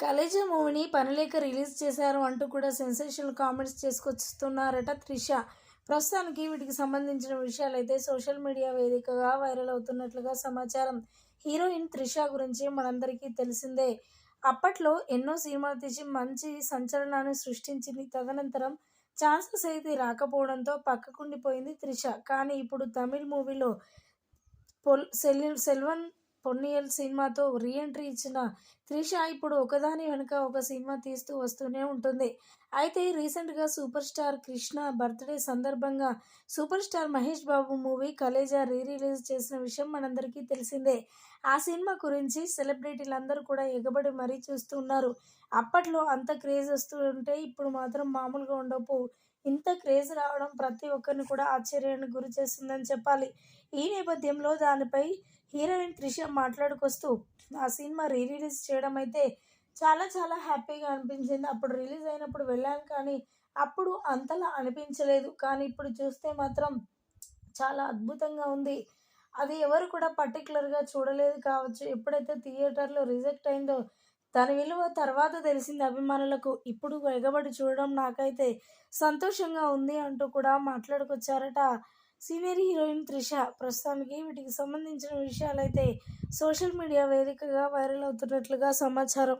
కలేజా మూవీని పనిలేక రిలీజ్ చేశారు అంటూ కూడా సెన్సేషనల్ కామెంట్స్ చేసుకొస్తున్నారట త్రిష. ప్రస్తుతానికి వీటికి సంబంధించిన విషయాలైతే సోషల్ మీడియా వేదికగా వైరల్ అవుతున్నట్లుగా సమాచారం. హీరోయిన్ త్రిష గురించి మనందరికీ తెలిసిందే. అప్పట్లో ఎన్నో సినిమాలు తీసి మంచి సంచలనాన్ని సృష్టించింది. తదనంతరం ఛాన్సెస్ అయితే రాకపోవడంతో పక్కకుండిపోయింది త్రిష. కానీ ఇప్పుడు తమిళ్ మూవీలో పొల్ సెల్ సెల్వన్ పొన్నియల్ సినిమాతో రీఎంట్రీ ఇచ్చిన త్రిష ఇప్పుడు ఒకదాని వెనుక ఒక సినిమా తీస్తూ వస్తూనే ఉంటుంది. అయితే రీసెంట్గా సూపర్ స్టార్ కృష్ణ బర్త్డే సందర్భంగా super star Mahesh Babu movie Khaleja re release చేసిన విషయం మనందరికీ తెలిసిందే. ఆ సినిమా గురించి సెలబ్రిటీలందరూ కూడా ఎగబడి మరీ చూస్తున్నారు. అప్పట్లో అంత క్రేజ్ వస్తూ ఉంటే ఇప్పుడు మాత్రం మామూలుగా ఉండవు. ఇంత క్రేజ్ రావడం ప్రతి ఒక్కరిని కూడా ఆశ్చర్యానికి గురి చేస్తుందని చెప్పాలి. ఈ నేపథ్యంలో దానిపై హీరోయిన్ త్రిష మాట్లాడుకొస్తూ ఆ సినిమా రీ రిలీజ్ చేయడం అయితే చాలా చాలా హ్యాపీగా అనిపించింది. అప్పుడు రిలీజ్ అయినప్పుడు వెళ్ళాను కానీ అప్పుడు అంతలా అనిపించలేదు. కానీ ఇప్పుడు చూస్తే మాత్రం చాలా అద్భుతంగా ఉంది. అది ఎవరు కూడా పర్టికులర్గా చూడలేదు కావచ్చు. ఎప్పుడైతే థియేటర్లో రిజెక్ట్ అయిందో దాని విలువ తర్వాత తెలిసింది అభిమానులకు. ఇప్పుడు ఎగబడి చూడడం నాకైతే సంతోషంగా ఉంది అంటూ కూడా మాట్లాడుకొచ్చారట సీనియర్ హీరోయిన్ త్రిష ప్రస్తుతానికి వీటికి సంబంధించిన విషయాలైతే సోషల్ మీడియా వేదికగా వైరల్ అవుతున్నట్లుగా సమాచారం.